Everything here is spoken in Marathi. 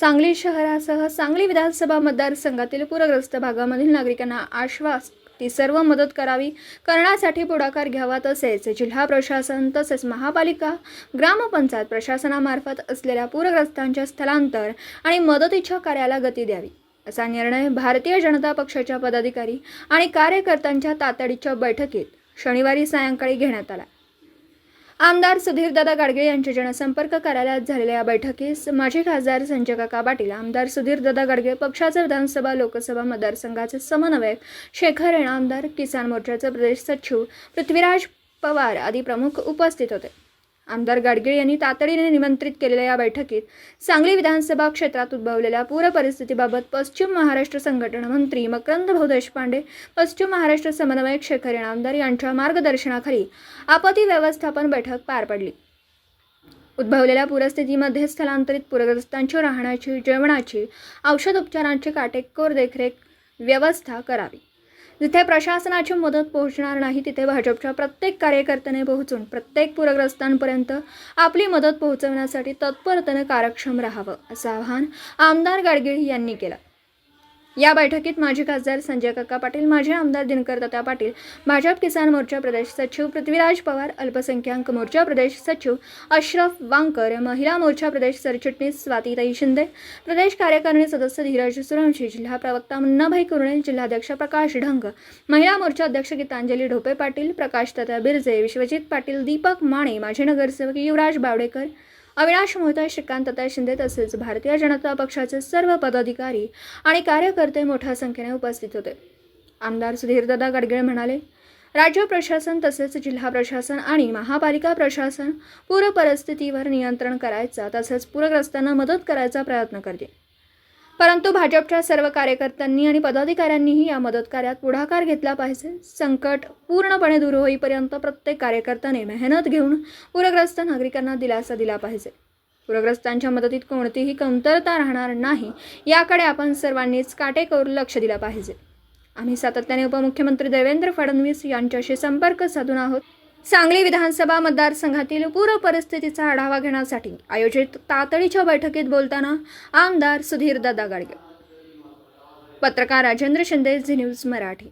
सांगली शहरासह सांगली विधानसभा मतदारसंघातील पूरग्रस्त भागामधील नागरिकांना आश्वास ती सर्व मदत करावी करण्यासाठी पुढाकार घ्यावा तसेच जिल्हा प्रशासन तसेच महापालिका ग्रामपंचायत प्रशासनामार्फत असलेल्या पूरग्रस्तांच्या स्थलांतर आणि मदतीच्या कार्याला गती द्यावी. असा निर्णय भारतीय जनता पक्षाच्या पदाधिकारी आणि कार्यकर्त्यांच्या तातडीच्या बैठकीत शनिवारी सायंकाळी घेण्यात आला. आमदार सुधीरदादा गाडगे यांच्या जनसंपर्क कार्यालयात झालेल्या या बैठकीस माजी खासदार संजय काका पाटील आमदार सुधीरदादा गाडगे पक्षाचे विधानसभा लोकसभा मतदारसंघाचे समन्वयक शेखर रेणा आमदार किसान मोर्चाचे प्रदेश सचिव पृथ्वीराज पवार आदी प्रमुख उपस्थित होते. आमदार गाडगीळ यांनी तातडीने निमंत्रित केलेल्या या बैठकीत सांगली विधानसभा क्षेत्रात उद्भवलेल्या पूर परिस्थितीबाबत पश्चिम महाराष्ट्र संघटना मंत्री मकरंद भाऊ देशपांडे पश्चिम महाराष्ट्र समन्वयक शेखर रेणा आमदार यांच्या मार्गदर्शनाखाली आपत्ती व्यवस्थापन बैठक पार पडली. उद्भवलेल्या पूरस्थितीमध्ये स्थलांतरित पूरग्रस्तांची राहण्याची जेवणाची औषध उपचारांची काटेकोर देखरेख व्यवस्था करावी. जिथे प्रशासनाची मदत पोहोचणार नाही तिथे भाजपच्या प्रत्येक कार्यकर्त्याने पोहोचून प्रत्येक पूरग्रस्तांपर्यंत आपली मदत पोहोचवण्यासाठी तत्परतेने कार्यक्षम राहावं असं आवाहन आमदार गाडगीळ यांनी केलं. या बैठकीत माजी खासदार संजय काका पाटील माजी आमदार दिनकर दत्ता पाटील भाजप किसान मोर्चा प्रदेश सचिव पृथ्वीराज पवार अल्पसंख्याक मोर्चा प्रदेश सचिव अशरफ वांकर महिला मोर्चा प्रदेश सरचिटणीस स्वातीताई शिंदे प्रदेश कार्यकारिणी सदस्य धीरज सुरवंशी जिल्हा प्रवक्ता मुन्नाभाई कुरणे जिल्हाध्यक्ष प्रकाश ढंग महिला मोर्चा अध्यक्ष गीतांजली ढोपे पाटील प्रकाश तथा बिरजे विश्वजित पाटील दीपक माने माजी नगरसेवक युवराज बावडेकर अविनाश मोहता श्रीकांत शिंदे तसेच भारतीय जनता पक्षाचे सर्व पदाधिकारी आणि कार्यकर्ते मोठ्या संख्येने उपस्थित होते. आमदार सुधीरदादा गडगेळ म्हणाले राज्य प्रशासन तसेच जिल्हा प्रशासन आणि महापालिका प्रशासन पूर परिस्थितीवर नियंत्रण करायचा तसेच पूरग्रस्तांना मदत करायचा प्रयत्न करते परंतु भाजपच्या सर्व कार्यकर्त्यांनी आणि पदाधिकाऱ्यांनीही या मदत कार्यात पुढाकार घेतला पाहिजे. संकट पूर्णपणे दूर होईपर्यंत प्रत्येक कार्यकर्त्याने मेहनत घेऊन पूरग्रस्त नागरिकांना दिलासा दिला पाहिजे. पूरग्रस्तांच्या मदतीत कोणतीही कमतरता राहणार नाही याकडे आपण सर्वांनीच काटेकोर लक्ष दिलं पाहिजे. आम्ही सातत्याने उपमुख्यमंत्री देवेंद्र फडणवीस यांच्याशी संपर्क साधून आहोत. सांगली विधानसभा मतदारसंघातील पूर परिस्थितीचा आढावा घेण्यासाठी आयोजित तातडीच्या बैठकीत बोलताना आमदार सुधीर दादा गाडगे. पत्रकार राजेंद्र शिंदे झी न्यूज मराठी.